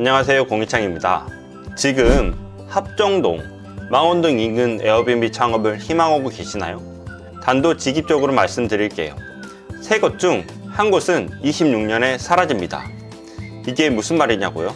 안녕하세요 공희창입니다. 지금 합정동, 망원동 인근 에어비앤비 창업을 희망하고 계시나요? 단도직입적으로 말씀드릴게요. 세 곳 중 한 곳은 26년에 사라집니다. 이게 무슨 말이냐고요?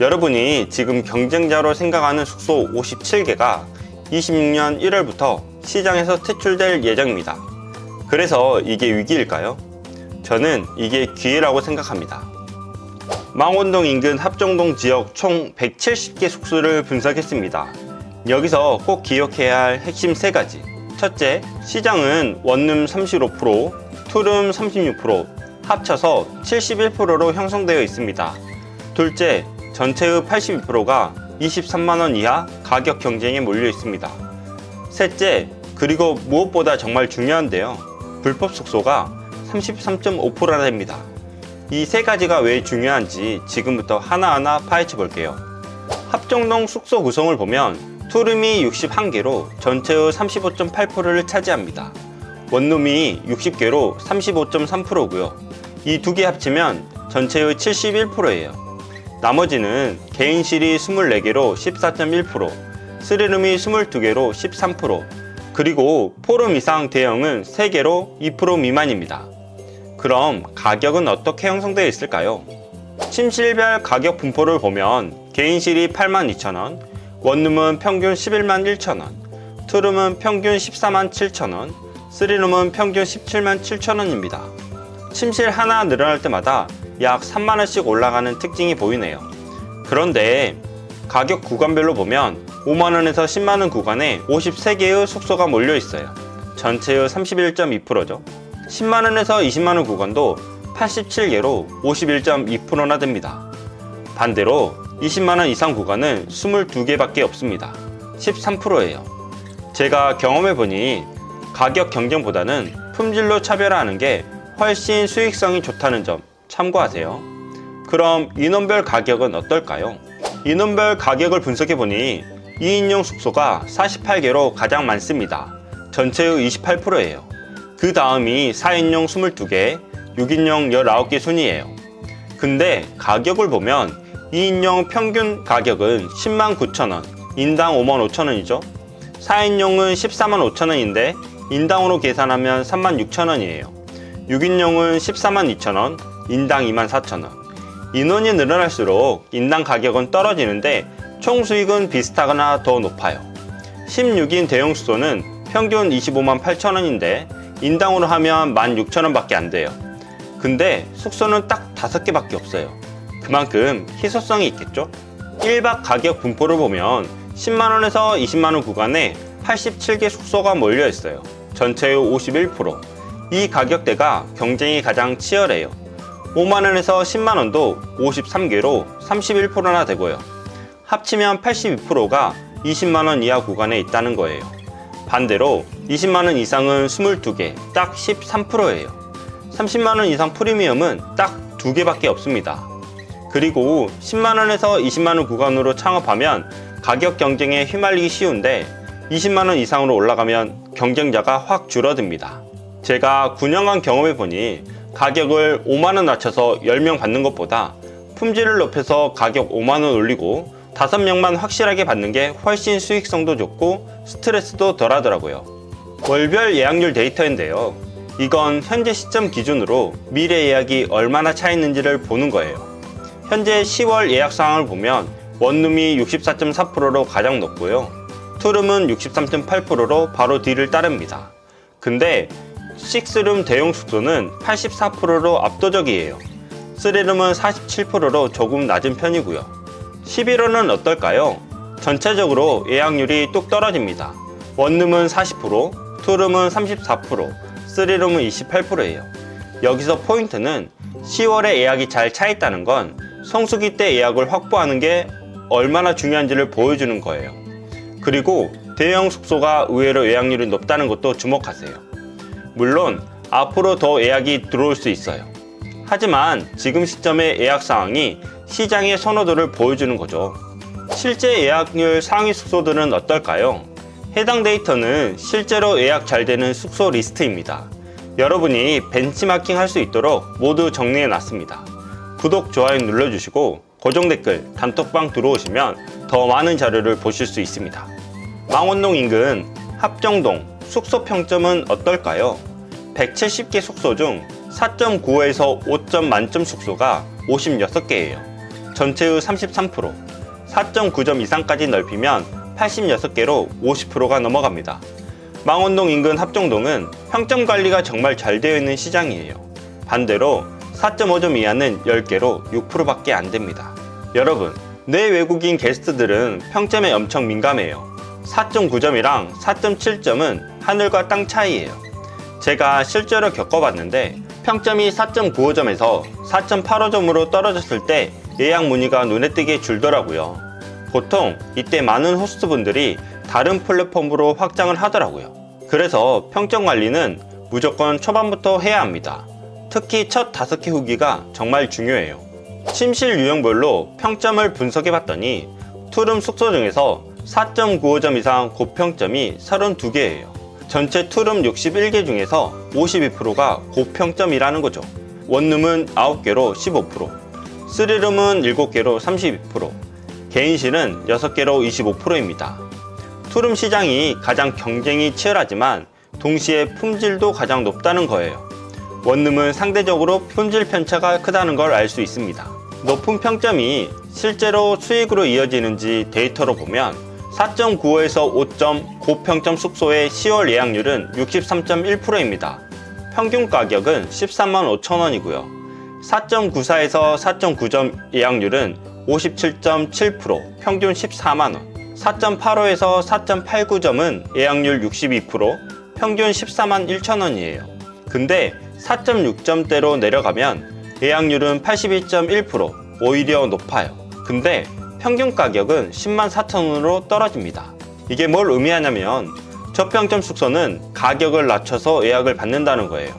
여러분이 지금 경쟁자로 생각하는 숙소 57개가 26년 1월부터 시장에서 퇴출될 예정입니다. 그래서 이게 위기일까요? 저는 이게 기회라고 생각합니다. 망원동 인근 합정동 지역 총 170개 숙소를 분석했습니다. 여기서 꼭 기억해야 할 핵심 세 가지. 첫째, 시장은 원룸 35%, 투룸 36%, 합쳐서 71%로 형성되어 있습니다. 둘째, 전체의 82%가 23만원 이하 가격 경쟁에 몰려 있습니다. 셋째, 그리고 무엇보다 정말 중요한데요. 불법 숙소가 33.5%나 됩니다. 이 세 가지가 왜 중요한지 지금부터 하나하나 파헤쳐 볼게요. 합정동 숙소 구성을 보면 투룸이 61개로 전체의 35.8%를 차지합니다. 원룸이 60개로 35.3%고요. 이 두 개 합치면 전체의 71%예요. 나머지는 개인실이 24개로 14.1%, 쓰리룸이 22개로 13%, 그리고 포룸 이상 대형은 3개로 2% 미만입니다. 그럼 가격은 어떻게 형성되어 있을까요? 침실별 가격 분포를 보면 개인실이 82,000원, 원룸은 평균 11만 1천원, 투룸은 평균 14만 7천원, 쓰리룸은 평균 17만 7천원입니다. 침실 하나 늘어날 때마다 약 3만원씩 올라가는 특징이 보이네요. 그런데 가격 구간별로 보면 5만원에서 10만원 구간에 53개의 숙소가 몰려 있어요. 전체의 31.2%죠. 10만원에서 20만원 구간도 87개로 51.2%나 됩니다. 반대로 20만원 이상 구간은 22개밖에 없습니다. 13%예요. 제가 경험해보니 가격 경쟁보다는 품질로 차별화하는 게 훨씬 수익성이 좋다는 점 참고하세요. 그럼 인원별 가격은 어떨까요? 인원별 가격을 분석해보니 2인용 숙소가 48개로 가장 많습니다. 전체의 28%예요. 그 다음이 4인용 22개, 6인용 19개 순이에요. 근데 가격을 보면 2인용 평균 가격은 10만 9천원, 인당 5만 5천원이죠. 4인용은 14만 5천원인데 인당으로 계산하면 3만 6천원이에요. 6인용은 14만 2천원, 인당 2만 4천원. 인원이 늘어날수록 인당 가격은 떨어지는데 총 수익은 비슷하거나 더 높아요. 16인 대형 숙소는 평균 25만 8천원인데 인당으로 하면 1만 6천원 밖에 안 돼요. 근데 숙소는 딱 5개밖에 없어요. 그만큼 희소성이 있겠죠? 1박 가격 분포를 보면 10만원에서 20만원 구간에 87개 숙소가 몰려 있어요. 전체의 51%. 이 가격대가 경쟁이 가장 치열해요. 5만원에서 10만원도 53개로 31%나 되고요. 합치면 82%가 20만원 이하 구간에 있다는 거예요. 반대로 20만원 이상은 22개, 딱 13%예요. 30만원 이상 프리미엄은 딱 2개밖에 없습니다. 그리고 10만원에서 20만원 구간으로 창업하면 가격 경쟁에 휘말리기 쉬운데 20만원 이상으로 올라가면 경쟁자가 확 줄어듭니다. 제가 9년간 경험해 보니 가격을 5만원 낮춰서 10명 받는 것보다 품질을 높여서 가격 5만원 올리고 5명만 확실하게 받는 게 훨씬 수익성도 좋고 스트레스도 덜 하더라고요. 월별 예약률 데이터인데요. 이건 현재 시점 기준으로 미래 예약이 얼마나 차 있는지를 보는 거예요. 현재 10월 예약 상황을 보면 원룸이 64.4%로 가장 높고요. 투룸은 63.8%로 바로 뒤를 따릅니다. 근데 6룸 대용 숙소는 84%로 압도적이에요. 3룸은 47%로 조금 낮은 편이고요. 11호는 어떨까요? 전체적으로 예약률이 뚝 떨어집니다. 원룸은 40%, 투룸은 34%, 3룸은 28%예요. 여기서 포인트는 10월에 예약이 잘 차 있다는 건 성수기 때 예약을 확보하는 게 얼마나 중요한지를 보여주는 거예요. 그리고 대형 숙소가 의외로 예약률이 높다는 것도 주목하세요. 물론 앞으로 더 예약이 들어올 수 있어요. 하지만 지금 시점의 예약 상황이 시장의 선호도를 보여주는 거죠. 실제 예약률 상위 숙소들은 어떨까요? 해당 데이터는 실제로 예약 잘 되는 숙소 리스트입니다. 여러분이 벤치마킹 할 수 있도록 모두 정리해 놨습니다. 구독, 좋아요 눌러주시고 고정 댓글 단톡방 들어오시면 더 많은 자료를 보실 수 있습니다. 망원동 인근 합정동 숙소 평점은 어떨까요? 170개 숙소 중 4.95에서 5점 만점 숙소가 56개예요. 전체의 33%, 4.9점 이상까지 넓히면 86개로 50%가 넘어갑니다. 망원동 인근 합정동은 평점 관리가 정말 잘 되어 있는 시장이에요. 반대로 4.5점 이하는 10개로 6%밖에 안 됩니다. 여러분, 내 외국인 게스트들은 평점에 엄청 민감해요. 4.9점이랑 4.7점은 하늘과 땅 차이예요. 제가 실제로 겪어봤는데 평점이 4.95점에서 4.85점으로 떨어졌을 때 예약 문의가 눈에 띄게 줄더라고요. 보통 이때 많은 호스트분들이 다른 플랫폼으로 확장을 하더라고요. 그래서 평점 관리는 무조건 초반부터 해야 합니다. 특히 첫 다섯 개 후기가 정말 중요해요. 침실 유형별로 평점을 분석해 봤더니 투룸 숙소 중에서 4.95점 이상 고평점이 32개예요. 전체 투룸 61개 중에서 52%가 고평점이라는 거죠. 원룸은 9개로 15%, 쓰리룸은 7개로 32%, 개인실은 6개로 25%입니다. 투룸 시장이 가장 경쟁이 치열하지만 동시에 품질도 가장 높다는 거예요. 원룸은 상대적으로 품질 편차가 크다는 걸 알 수 있습니다. 높은 평점이 실제로 수익으로 이어지는지 데이터로 보면 4.95에서 5점 고평점 숙소의 10월 예약률은 63.1%입니다. 평균 가격은 13만 5천 원이고요. 4.94에서 4.9점 예약률은 57.7%, 평균 14만 원. 4.85에서 4.89점은 예약률 62%, 평균 14만 1천 원이에요. 근데 4.6점대로 내려가면 예약률은 82.1%, 오히려 높아요. 근데 평균 가격은 10만 4천 원으로 떨어집니다. 이게 뭘 의미하냐면 저평점 숙소는 가격을 낮춰서 예약을 받는다는 거예요.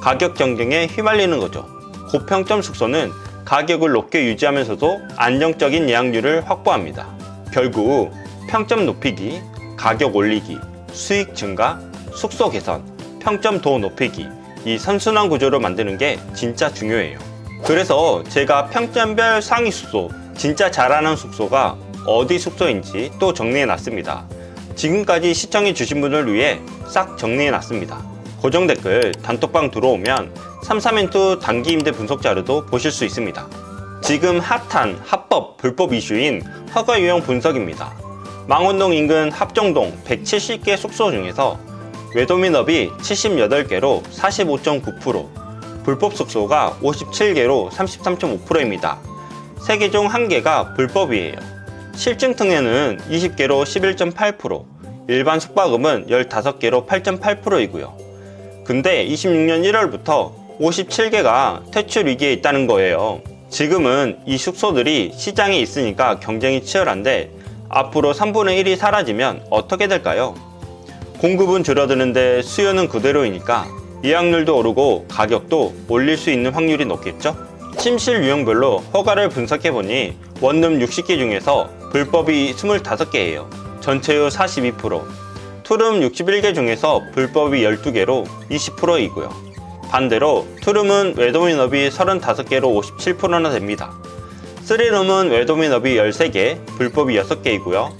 가격 경쟁에 휘말리는 거죠. 고평점 숙소는 가격을 높게 유지하면서도 안정적인 예약률을 확보합니다. 결국 평점 높이기, 가격 올리기, 수익 증가, 숙소 개선, 평점 더 높이기 이 선순환 구조를 만드는 게 진짜 중요해요. 그래서 제가 평점별 상위 숙소, 진짜 잘하는 숙소가 어디 숙소인지 또 정리해 놨습니다. 지금까지 시청해 주신 분을 위해 싹 정리해 놨습니다. 고정 댓글 단톡방 들어오면 33멘트 단기 임대 분석 자료도 보실 수 있습니다. 지금 핫한 합법 불법 이슈인 허가 유형 분석입니다. 망원동 인근 합정동 170개 숙소 중에서 외도민업이 78개로 45.9%, 불법 숙소가 57개로 33.5%입니다. 3개 중 1개가 불법이에요. 실증 특례는 20개로 11.8%, 일반 숙박음은 15개로 8.8%이고요. 근데 26년 1월부터 57개가 퇴출 위기에 있다는 거예요. 지금은 이 숙소들이 시장에 있으니까 경쟁이 치열한데 앞으로 3분의 1이 사라지면 어떻게 될까요? 공급은 줄어드는데 수요는 그대로이니까 예약률도 오르고 가격도 올릴 수 있는 확률이 높겠죠? 침실 유형별로 허가를 분석해보니 원룸 60개 중에서 불법이 25개예요. 전체의 42%. 투룸 61개 중에서 불법이 12개로 20%이고요. 반대로 투룸은 외도민업이 35개로 57%나 됩니다. 쓰리룸은 외도민업이 13개, 불법이 6개이고요.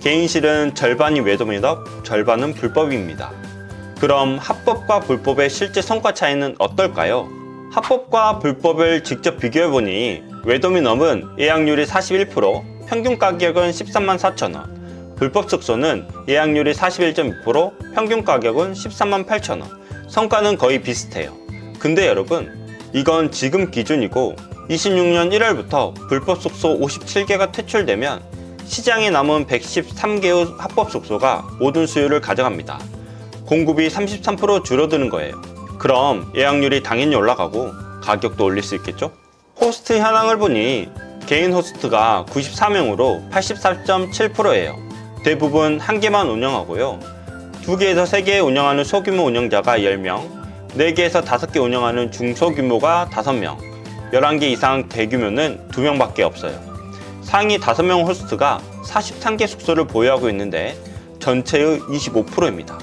개인실은 절반이 외도민업, 절반은 불법입니다. 그럼 합법과 불법의 실제 성과 차이는 어떨까요? 합법과 불법을 직접 비교해보니 외도민업은 예약률이 41%, 평균 가격은 13만 4천 원, 불법 숙소는 예약률이 41.2%, 평균 가격은 13만 8천 원. 성과는 거의 비슷해요. 근데 여러분, 이건 지금 기준이고 26년 1월부터 불법 숙소 57개가 퇴출되면 시장에 남은 113개의 합법 숙소가 모든 수요를 가져갑니다. 공급이 33% 줄어드는 거예요. 그럼 예약률이 당연히 올라가고 가격도 올릴 수 있겠죠? 호스트 현황을 보니 개인 호스트가 94명으로 84.7%예요. 대부분 한 개만 운영하고요. 두 개에서 세개 운영하는 소규모 운영자가 10명, 네 개에서 다섯 개 운영하는 중소규모가 5명, 11개 이상 대규모는 2명밖에 없어요. 상위 5명 호스트가 43개 숙소를 보유하고 있는데 전체의 25%입니다.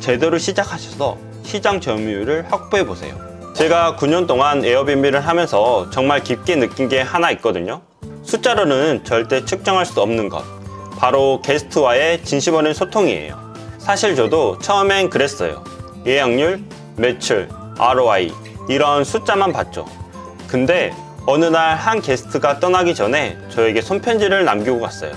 제대로 시작하셔서 시장 점유율을 확보해 보세요. 제가 9년 동안 에어비앤비를 하면서 정말 깊게 느낀 게 하나 있거든요. 숫자로는 절대 측정할 수 없는 것. 바로 게스트와의 진심 어린 소통이에요. 사실 저도 처음엔 그랬어요. 예약률, 매출, ROI 이런 숫자만 봤죠. 근데 어느 날 한 게스트가 떠나기 전에 저에게 손편지를 남기고 갔어요.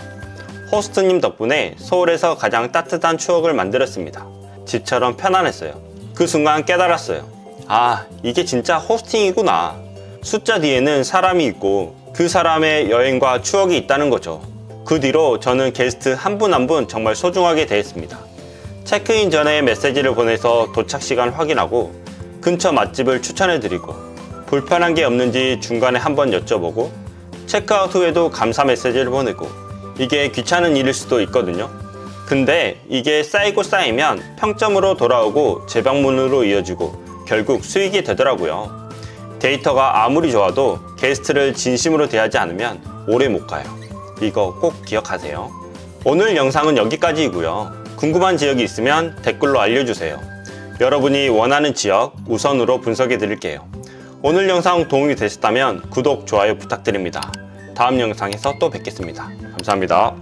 호스트님 덕분에 서울에서 가장 따뜻한 추억을 만들었습니다. 집처럼 편안했어요. 그 순간 깨달았어요. 아, 이게 진짜 호스팅이구나. 숫자 뒤에는 사람이 있고 그 사람의 여행과 추억이 있다는 거죠. 그 뒤로 저는 게스트 한 분 한분 정말 소중하게 대했습니다. 체크인 전에 메시지를 보내서 도착 시간 확인하고 근처 맛집을 추천해 드리고 불편한 게 없는지 중간에 한번 여쭤보고 체크아웃 후에도 감사 메시지를 보내고 이게 귀찮은 일일 수도 있거든요. 근데 이게 쌓이고 쌓이면 평점으로 돌아오고 재방문으로 이어지고 결국 수익이 되더라고요. 데이터가 아무리 좋아도 게스트를 진심으로 대하지 않으면 오래 못 가요. 이거 꼭 기억하세요. 오늘 영상은 여기까지이고요. 궁금한 지역이 있으면 댓글로 알려주세요. 여러분이 원하는 지역 우선으로 분석해 드릴게요. 오늘 영상 도움이 되셨다면 구독, 좋아요 부탁드립니다. 다음 영상에서 또 뵙겠습니다. 감사합니다.